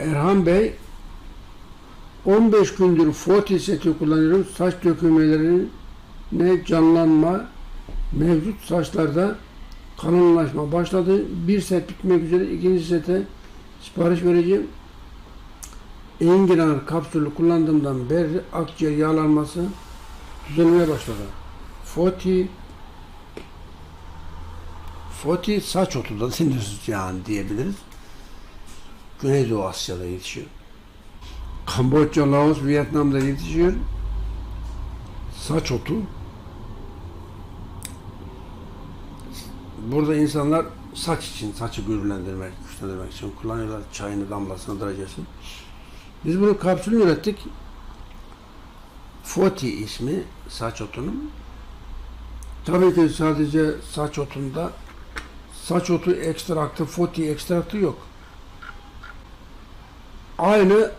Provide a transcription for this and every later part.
Erhan Bey 15 gündür Forti seti kullanıyorum. Saç dökülmelerine canlanma mevcut saçlarda kalınlaşma başladı. Bir set bitmek üzere ikinci sete sipariş vereceğim. Enginar kapsülü kullandığımdan beri akciğer yağlanması düzelmeye başladı. Foti Foti saç otu da sinir yani diyebiliriz. Güneydoğu Asya'da yetişiyor. Kamboçya, Laos, Vietnam'da yetişiyor. Saç otu. Burada insanlar saç için, saçı gürlendirmek, güçlendirmek için kullanıyorlar. Çayını damlasına derecesi. Biz bunu kapsülünü ürettik. Foti ismi saç otunun. Tabii ki sadece saç otunda saç otu ekstraktı, foti ekstraktı yok. Aynı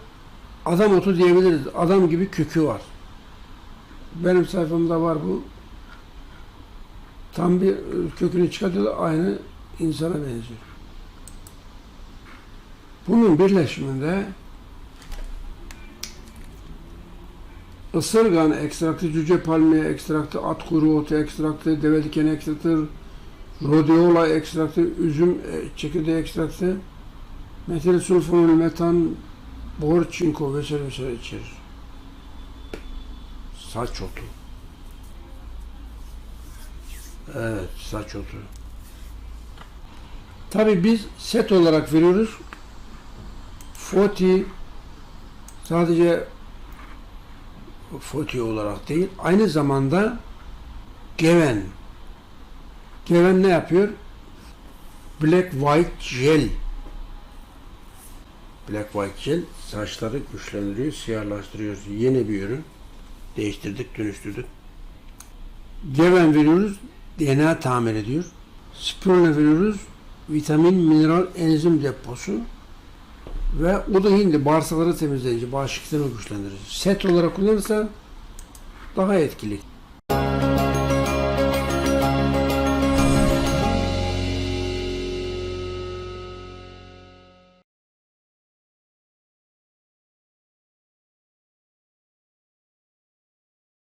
adam otu diyebiliriz. Adam gibi kökü var. Benim sayfamda var bu. Tam bir e, kökünü çıkartıyor aynı insana benziyor. Bunun birleşiminde ısırgan ekstraktı, cüce palmiye ekstraktı, at kuru otu ekstraktı, deve dikeni ekstraktı, rhodiola ekstraktı, üzüm e, çekirdeği ekstraktı, metil sulfonil metan, bor, çinko vesaire vesaire içerir. Saç otu. Evet, saç otu. Tabii biz set olarak veriyoruz. Foti sadece Foti olarak değil, aynı zamanda Geven. Geven ne yapıyor? Black White Gel. Black White Gel saçları güçlendiriyor, siyahlaştırıyor. Yeni bir ürün. Değiştirdik, dönüştürdük. Geven veriyoruz, DNA tamir ediyor. Spirulina veriyoruz, vitamin, mineral, enzim deposu. Ve o da hindi bağırsakları temizleyici, bağışıklığı güçlendirici. Set olarak kullanırsa daha etkili.